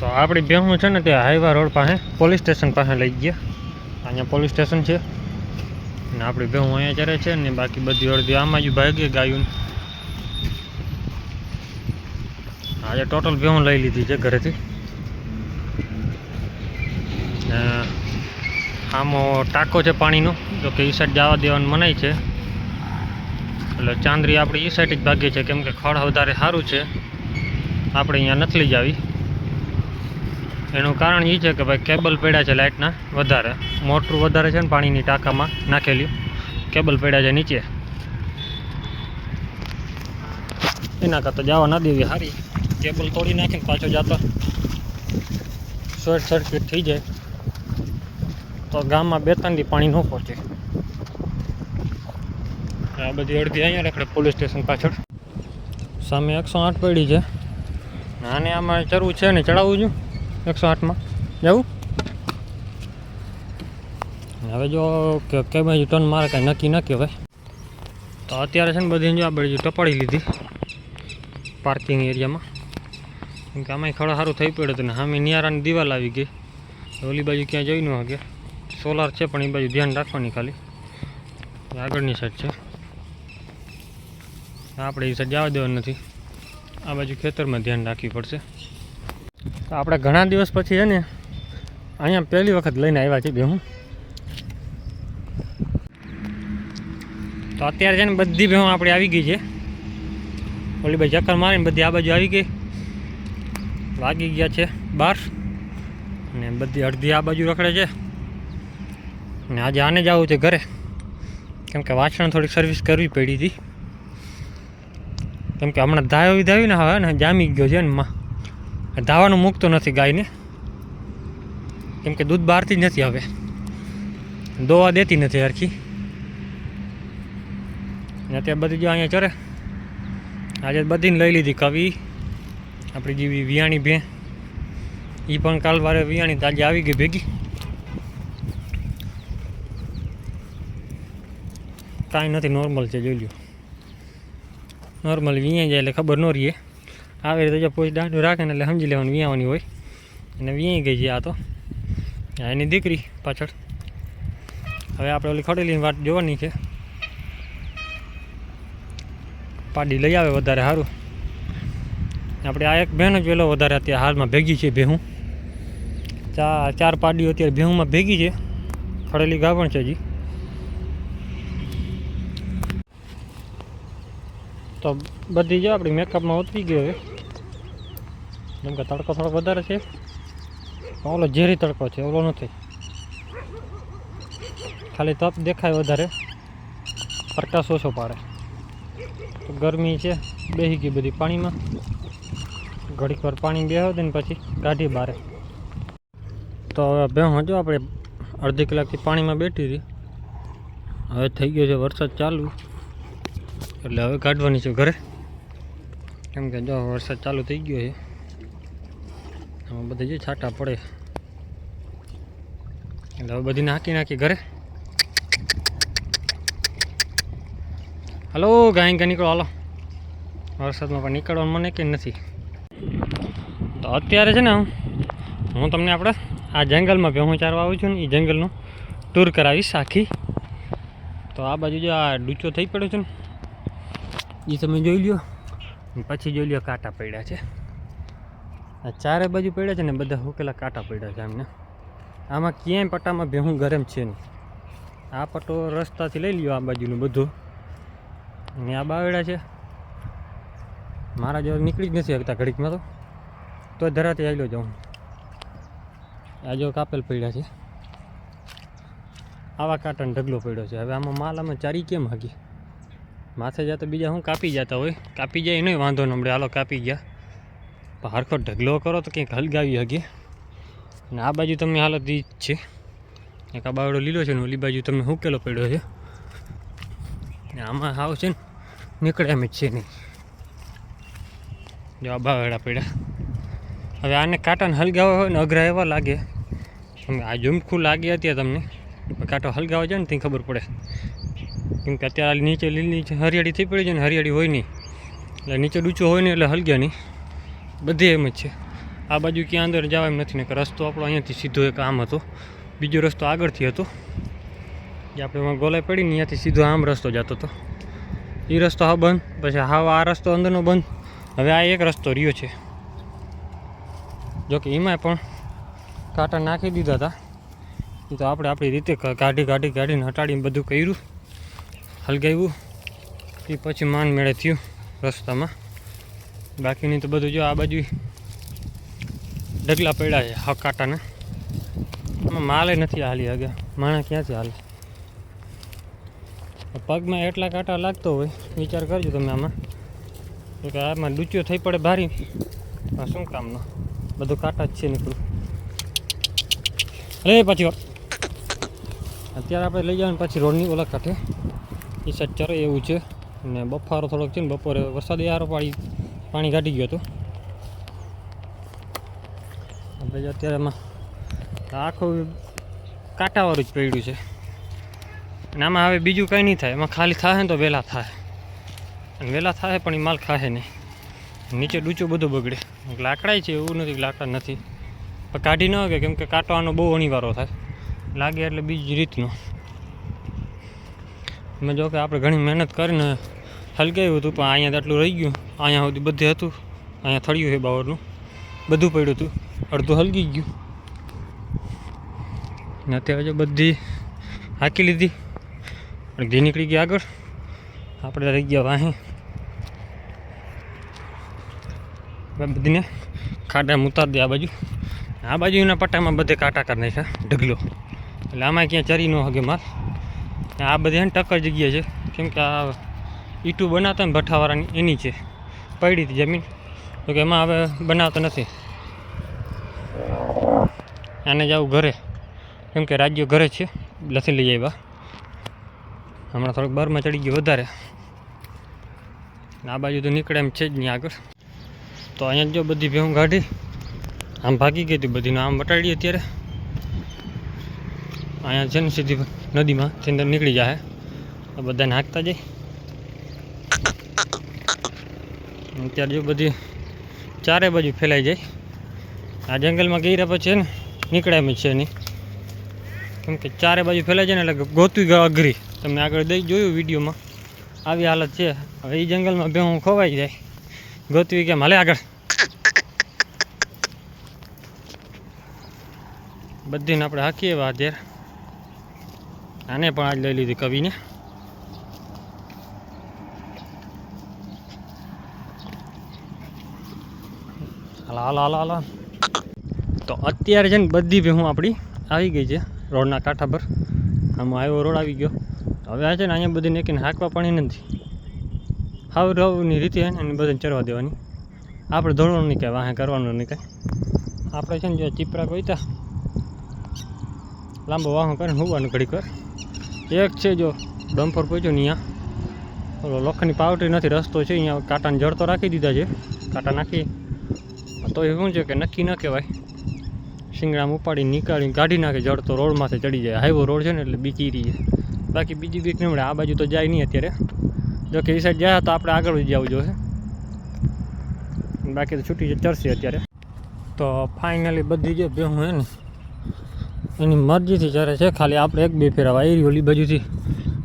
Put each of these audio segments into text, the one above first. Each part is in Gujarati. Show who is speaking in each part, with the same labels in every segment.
Speaker 1: તો આપણી બેહું છે ને તે હાઈવા રોડ પાસે, પોલીસ સ્ટેશન પાસે લઈ ગયા. અહીંયા પોલીસ સ્ટેશન છે. ને આપણી બેહું અહીંયા ચરે છે ને બાકી બધી અડધી આમાં જ ભાગી ગાયું. આજે ટોટલ બેહું લઈ લીધી છે ઘરેથી. આમાં ટાંકો છે પાણીનો, જો કે એ સાઈડ જવા દેવાનું મનાય છે. એટલે ચાંદરી આપણી એ સાઈડ જ ભાગીએ છે, કેમ કે ખડ વધારે સારું છે. આપણે અહીંયા નથી લઈ જાવી. એનું કારણ એ છે કે ભાઈ કેબલ પડ્યા છે લાઇટના વધારે. મોટરું વધારે છે ને પાણીની ટાંકામાં નાખેલી. કેબલ પડ્યા છે નીચે. એના કરતાં જવા ના દેવી સારી કેબલ તોડી નાખીને પાછો જતો. શોર્ટ સર્કિટ થઈ જાય. તો ગામમાં બે ત્રણ પાણી ન પહોંચે. આ બધી અડધી અહીંયા રખડે પોલીસ સ્ટેશન પાછળ. સામે એકસો આઠ પડી છે. આને આમાં ચડવું છે ને ચડાવવું છું. એકસો આઠમાં. જવું હવે જો કે કે બાજુ ટર્ન મારે કાંઈ નક્કી ન કહેવાય તો અત્યારે છે ને બધી જો આ બાજુ ટપાડી લીધી પાર્કિંગ એરિયામાં. કેમ કે આમાં ખડો સારું થઈ પડ્યું હતું ને સામે નિયારાની દિવાલ આવી ગઈ. ઓલી બાજુ ક્યાં જોઈ ન હગે સોલાર છે પણ એ બાજુ ધ્યાન રાખવાની ખાલી. આગળની સાઈડ છે. આપણે એ સાઈડ જવા દેવાનું નથી. આ બાજુ ખેતરમાં ધ્યાન રાખવી પડશે. તો આપણે ઘણા દિવસ પછી છે ને અહીંયા પહેલી વખત લઈને આવ્યા છીએ ભેહું તો અત્યારે છે ને બધી ભેહું આપણે આવી ગઈ છે. ઓલી ભાઈ ચક્કર મારીને બધી આ બાજુ આવી ગઈ. વાગી ગયા છે બાર. ને બધી અડધી આ બાજુ રખડે છે. ને આજે આને જ આવું છે ઘરે. કેમ કે વાસણ થોડીક સર્વિસ કરવી પડી હતી. કેમ કે હમણાં ધાયો વિધાવી ને હવે ને જામી ગયો છે ને માં. ધાવાનું મૂકતો નથી ગાયને. કેમ કે દૂધ બહારથી જ નથી હવે દોવા દેતી નથી હરખી. ને અત્યારે બધી જો અહીંયા ચરે. આજે બધીને લઈ લીધી કવિ, આપણી જેવી વિયાણી ભે. એ પણ કાલ વારે વિયાણી તાજી આવી ગઈ ભેગી. કાંઈ નથી નોર્મલ છે, જોઈ લ્યો. નોર્મલ વિયાઈ જાય એટલે ખબર ન રહીએ આવી રીતે જો પોચ દાંડું રાખે ને એટલે સમજી લેવાનું વિયાવાની હોય. અને વિયાઈ ગઈ છે આ તો. એની દીકરી પાછળ. હવે આપણે ઓલી ખડેલીની વાત જોવાની છે. પાડી લઈ આવે વધારે સારું આપણે આ એક બહેન જ વેલો વધારે અત્યારે હાલમાં ભેગી છે ભેહું. ચાર ચાર પાડીઓ અત્યારે ભેહુંમાં ભેગી છે. ખડેલી ગાભણ છે હજી. તો બધી જો આપણી મેકઅપમાં ઉતરી ગયો હવે જેમ કે તડકો થોડો વધારે છે. ઓલો ઝેરી તડકો છે, ઓલો નથી. ખાલી તપ દેખાય વધારે. પ્રકાશ ઓછો પાડે. ગરમી છે બેસી ગઈ બધી પાણીમાં. ઘડીક વાર પાણી બેહો દે ને પછી કાઢી બારે. તો હવે ભેં જો આપણે અડધી કલાકથી પાણીમાં બેઠી હતી હવે થઈ ગયો છે વરસાદ ચાલુ. એટલે હવે કાઢવાની છે ઘરે. કેમ કે જો વરસાદ ચાલુ થઈ ગયો છે. આમાં બધા જે છાંટા પડે. એટલે હવે બધી નાખી નાખી ઘરે. હલો, ગાય કે નીકળો, હાલો. વરસાદમાં પણ નીકળવાનું મને કે નથી. તો અત્યારે છે ને હું તમને આપણે આ જંગલમાં ભેહું ચારવા આવું છું ને એ જંગલનું ટૂર કરાવીશ આખી. તો આ બાજુ જો આ ડૂચો થઈ પડ્યો છે ને એ તમે જોઈ લ્યો. પછી જોઈ લ્યો કાંટા પડ્યા છે. આ ચારે બાજુ પડ્યા છે ને બધા હુકેલા કાંટા પડ્યા છે આમને. આમાં ક્યાંય પટ્ટામાં ભેહું ગરમ છે નહીં. આ પટ્ટો રસ્તાથી લઈ લ્યો આ બાજુનું બધું. અને આ બાવડા છે. મારા જો નીકળી જ નથી શકતા ઘડીકમાં તો. તો ધરાથી આવેલો જાઉં આ જો કાપેલ પડ્યા છે. આવા કાંટાનો ઢગલો પડ્યો છે. હવે આમાં માલ અમે ચારી કેમ હાકી માથે જતા બીજા હું કાપી જતા હોય. કાપી જાય નહીં, વાંધો ન મળે. હાલો, કાપી ગયા. પણ હરખો ઢગલો કરો તો કંઈક હલગાવી શકીએ અને આ બાજુ તમને હાલત ઈ જ છે. એક આ બાવડો લીલો છે ને, ઓલી બાજુ તમે હુકેલો પડ્યો છે. ને આમાં હાવ છે ને નીકળે એમ જ છે નહીં. જો આ બાવડા પડ્યા. હવે આને કાંટાને હલગાવો હોય ને અઘરા એવા લાગે. આ ઝુમખું લાગી હતી તમને. કાંટો હલગાવો જાય ને ત્યાં ખબર પડે. કેમ કે અત્યારે નીચે લીલી હરિયાળી થઈ પડી છે ને હરિયાળી હોય નહીં. એટલે નીચે ડૂચો હોય ને એટલે હલગ્યા નહીં. બધી એમ જ છે. આ બાજુ ક્યાં અંદર જવા એમ નથી ને કે રસ્તો આપણો અહીંયાથી સીધો એક આમ હતો. બીજો રસ્તો આગળથી હતો. જે આપણે એમાં ગોલાઈ પડી ને અહીંયાથી સીધો આમ રસ્તો જતો હતો. એ રસ્તો હા બંધ. પછી હા આ રસ્તો અંદરનો બંધ. હવે આ એક રસ્તો રહ્યો છે. જોકે એમાં પણ કાંટા નાખી દીધા હતા. એ તો આપણે આપણી રીતે કાઢી કાઢી કાઢીને હટાડીને બધું કર્યું. હલગાવ્યું. એ પછી માન મેળે થયું રસ્તામાં. બાકીની તો બધું જો આ બાજુ ઢગલા પડ્યા છે હા એમાં માલે નથી હાલી આગળ. માણસ ક્યાંથી હાલે? પગમાં એટલા કાંટા લાગતો હોય, વિચાર કરજો તમે આમાં. કે આમાં ડૂચ્યો થઈ પડે ભારી. શું કામનો? બધું કાંટા જ છે નીકળું. અરે પછી. અત્યારે આપણે લઈ જવાનું, પછી રોડની ઓલા કાંઠે. એ સાઈડ ચરે એવું છે. અને બફારો થોડોક છે ને, બપોરે વરસાદ યારો પાણી પાણી કાઢી ગયો હતો. હવે અત્યારે એમાં આખું કાંટાવાળું જ પડ્યું છે. અને આમાં હવે બીજું કંઈ નહીં થાય. એમાં ખાલી થાય ને તો વહેલા થાય અને વહેલા થાય પણ એ માલ ખાશે નહીં. નીચે ડૂચું બધું બગડે. લાકડાય છે એવું નથી લાકડા નથી. પણ કાઢી ન શકે કેમ કે કાંટવાનો બહુ અનિવારો થાય. લાગે એટલે બીજી રીતનો. મેં જો કે આપણે ઘણી મહેનત કરીને હલકાયું હતું, પણ અહીંયા આટલું રહી ગયું. અહીંયા સુધી બધે હતું. અહીંયા થળિયું છે બાવરનું. બધું પડ્યું હતું. અડધું હલકી ગયું. ને અત્યારે જો બધી હાકી લીધી. અડધી નીકળી ગઈ આગળ. આપણે રહી ગયા વાહી બધીને ખાડા ઉતાર દે આ બાજુ. આ બાજુ એના પટ્ટામાં બધે કાંટા કરી નાખ્યા. ઢગલો. એટલે આમાં ક્યાં ચરી ન હગે માર આ બધી એને ટક્કર જગ્યા છે. કેમ કે આ ઈટું બનાવતા ને ભઠ્ઠાવાળાની, એની છે. પડી હતી જમીન. તો કે એમાં હવે બનાવતા નથી. આને જવું ઘરે. કેમ કે રાજ્ય ઘરે છે. લસી લઈ આવ્યા. હમણાં થોડુંક બરમાં ચડી ગયું વધારે. આ બાજુ તો નીકળે એમ છે જ નહીં આગળ. તો અહીંયા જો બધી ભેહું કાઢી. આમ ભાગી ગઈ હતી બધીને આમ વટાડી અત્યારે. અહીંયા છે ને સીધી નદીમાં થી અંદર નીકળી જાય તો બધાને હાંકતા જાય અત્યારે જો બધી ચારે બાજુ ફેલાઈ જાય. આ જંગલમાં રહ્યા પછી ને નીકળે એમ છે નહીં કેમ કે ચારે બાજુ ફેલાઈ જાય ને એટલે ગોતવી ગયો અઘરી. તમે આગળ દઈ જોયું વિડીયોમાં? આવી હાલત છે. હવે એ જંગલમાં ભેહું ખોવાઈ જાય. ગોતવી કેમ? હાલે આગળ. બધીને આપણે હાકીએ વા અત્યારે. આને પણ આજ લઈ લીધી કવિને. હાલો હાલો હાલો હાલો. તો અત્યારે છે ને બધી ભેહું આપણી આવી ગઈ છે રોડના કાંઠા પર. આમ આવ્યો, રોડ આવી ગયો. હવે આ છે ને અહીંયા બધી એકને હાંકવા પાણી નથી. હાવ રવની રીતે એને બધાને ચરવા દેવાની. આપણે ધોળવાનું નહીં કાંઈ વાહે કરવાનું નહીં કાંઈ આપણે છે ને જો ચીપરા કોઈતા લાંબો વાહન કરીને હોવાનું ઘડીક વાર. એક છે જો ડમ્પર પહોંચ્યો ને અહીંયા. ઓલો લોખંડની પાવટી નથી, રસ્તો છે, અહીંયા કાંટાને જળ તો રાખી દીધા છે, કાંટા નાખી. તો એ શું છે કે નક્કી ન કહેવાય. શિંગડામાં ઉપાડી નીકાળીને કાઢી નાખે, જળ તો રોડમાંથી ચડી જાય. હાઈવો રોડ છે ને એટલે બીકી રહી છે. બાકી બીજી બીક નહીં મળે આ બાજુ તો જાય નહીં અત્યારે. જો કે એ સાઈડ જાય, તો આપણે આગળ જ જવું જોઈએ. બાકી તો છૂટી ચરશે અત્યારે. તો ફાઇનલી બધી જે ભેહું હે ને એની મરજીથી ચરે છે, ખાલી આપણે એક બે ફેરા વાયરી ઓલી બાજુથી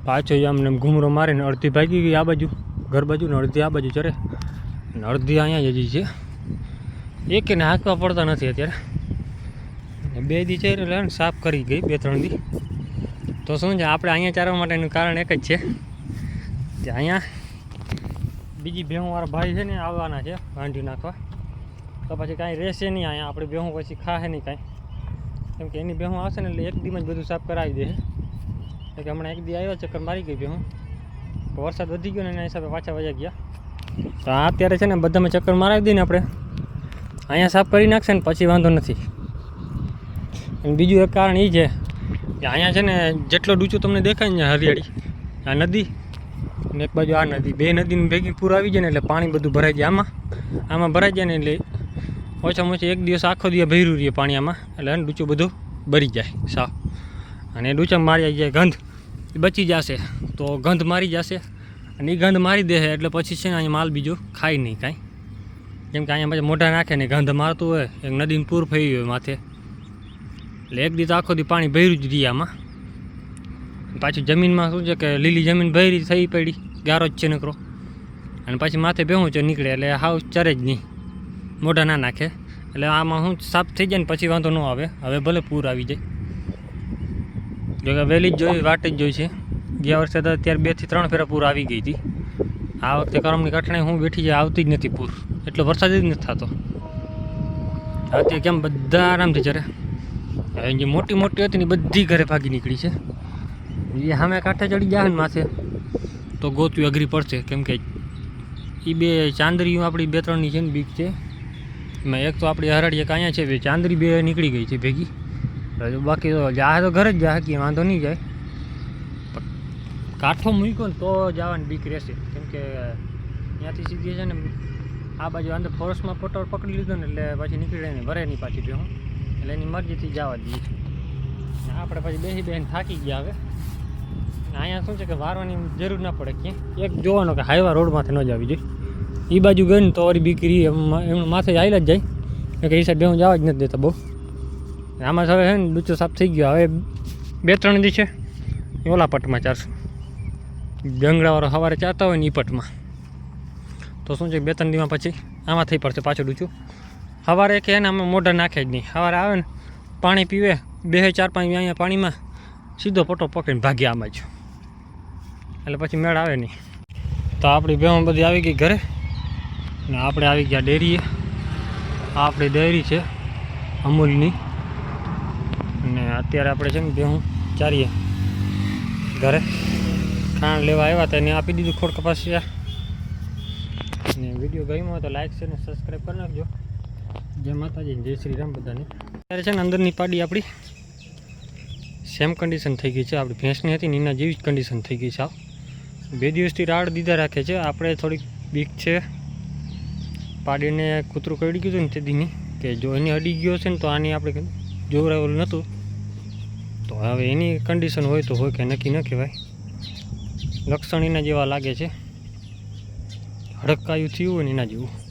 Speaker 1: પાછો આમને ઘૂમરો મારીને અડધી ભાગી ગઈ આ બાજુ, ઘર બાજુ ને અડધી આ બાજુ ચરે અને અડધી અહીંયા જ હજી છે. એક એને હાંકવા પડતા નથી અત્યારે. બે દી છે એટલે સાફ કરી ગઈ, બે ત્રણ દી. તો શું છે, આપણે અહીંયા ચારવા માટેનું કારણ એક જ છે કે અહીંયા બીજી ભેહુંવાળા ભાઈ છે ને આવવાના છે, વાંઢી નાખવા. તો પછી કાંઈ રહેશે નહીં અહીંયા, આપણે ભેહું પછી ખાશે નહીં કાંઈ. કેમ કે એની ભેહું આવશે ને એટલે એક દીમાં જ બધું સાફ કરાવી દે. એટલે હમણાં એક દી આવ્યો ચક્કર મારી ગઈ ભેહું વરસાદ વધી ગયો ને એના હિસાબે પાછા વયા ગયા. તો આ અત્યારે છે ને બધામાં ચક્કર મારાવી દઈએ ને આપણે. અહીંયા સાફ કરી નાખશે ને પછી વાંધો નથી. અને બીજું એક કારણ એ છે કે અહીંયા છે ને જેટલો ડૂચું તમને દેખાય ને હરિયાળી, આ નદી અને એક બાજુ આ નદી, બે નદીની ભેગી પૂર આવી જાય ને એટલે પાણી બધું ભરાઈ જાય. આમાં આમાં ભરાઈ જાય ને એટલે ઓછામાં ઓછી એક દિવસ આખો દિવસ ભર્યું રહીએ પાણી આમાં એટલે ડૂચો બધું બરી જાય સાફ અને ડૂચા મારી જાય ગંધ, એ બચી જશે. તો ગંધ મારી જશે અને એ ગંધ મારી દે એટલે પછી છે ને અહીંયા માલ બીજો ખાય નહીં કાંઈ. કેમ કે અહીંયા પછી મોઢા નાખે ને ગંધ મારતું હોય, એક નદીનું પૂર ફરી હોય માથે. એટલે એક દિવસ આખો દી પાણી ભર્યું જ રહીએ આમાં. પાછું જમીનમાં શું છે કે લીલી જમીન ભરી થઈ પડી, ગારો જ છે નકરો. અને પછી માથે બેહું છે, નીકળે. એટલે હાવ ચરે જ નહીં. મોઢા ના નાખે. એટલે આમાં શું સાફ થઈ જાય ને પછી વાંધો ન આવે. હવે ભલે પૂર આવી જાય. જોકે વહેલી જ જોઈ, વાટ જ જોઈ છે. ગયા વર્ષે તો અત્યારે બેથી ત્રણ ફેરા પૂર આવી ગઈ હતી. આ વખતે કરમની કઠણાઈ હું બેઠી જાય આવતી જ નથી પૂર. એટલો વરસાદ જ નથી થતો. અત્યારે કેમ બધા આરામથી ચરે. હવે જે મોટી મોટી હતી ને બધી ઘરે ભાગી નીકળી છે. એ સામે કાંઠે ચડી જાય ને માથે. તો ગોતવી અઘરી પડશે. કેમ કે એ બે ચાંદરીઓ આપણી બે ત્રણની છે ને બીક છે. એમાં એક તો આપણી હરડી એક અહીંયા છે, બે ચાંદરી બે નીકળી ગઈ છે ભેગી. બાકી તો જાહે તો ઘરે જ જાહે કે વાંધો નહીં જાય. કાંઠો મૂક્યો ને તો જવાની બીક રહેશે. કેમ કે ત્યાંથી સીધી છે ને આ બાજુ અંદર ફોરેસ્ટમાં પટોળ પકડી લીધો ને એટલે પછી નીકળે ને વરે નહીં પાછી હું એટલે એની મરજીથી જવા દઈએ. આપણે પછી બેસી બેસીને થાકી ગયા હવે. અહીંયા શું છે કે વારવાની જરૂર ના પડે ક્યાંય. એક જોવાનો કે હાઈવા રોડમાંથી ન જ આવી જોઈએ એ બાજુ ગઈ ને તો વળી બીકરી એમનું માથે હાઈલા જ જાય. કે એ સાઈડ બેહું જવા જ નથી દેતા બહુ. આમાં હવે છે ને ડૂચો સાફ થઈ ગયો. હવે બે ત્રણ દી છે. ઓલા પટમાં ચારશું જંગડાવાળો સવારે ચારતા હોય ને એ પટમાં. તો શું છે, બે ત્રણ દીમાં પછી આમાં થઈ પડશે પાછું ડૂચું. સવારે કે એને અમે મોઢા નાખે જ નહીં. સવારે આવે ને, પાણી પીવે, બે ચાર પાંચ અહીંયા પાણીમાં સીધો પટો પકડીને ભાગ્યા આમાં જ. એટલે પછી મેળ આવે નહીં. તો આપણી બહેન બધી આવી ગઈ ઘરે. ને આપણે આવી ગયા ડેરીએ. આપણી ડેરી છે અમૂલની. ને અત્યારે આપણે છે ને બેહું ચારીએ ઘરે. ખાંડ લેવા આવ્યા હતા એને આપી દીધું ખોડ કપાસિયા અને વીડિયો ગમ્યો હોય તો લાઈક છે ને સબસ્ક્રાઈબ કરી નાખજો. જય માતાજી, જય શ્રી રામ બધાને. અત્યારે છે ને અંદરની પાડી આપણી. સેમ કન્ડિશન થઈ ગઈ છે. આપણી ભેંસની હતી ને જેવી જ કન્ડિશન થઈ ગઈ છે. બે દિવસથી રાડ દીધા રાખે છે. આપણે થોડીક બીક છે. પાડીને કૂતરું કરડી ગયું હતું ને તે દીની, કે જો એની અડી ગયો છે ને તો આની આપણે જોવરાવેલું નહોતું. તો હવે એની કન્ડિશન હોય તો હોય કે નક્કી ન કહેવાય. લક્ષણ એના જેવા લાગે છે. હડકાયું થયું હોય ને એના જેવું.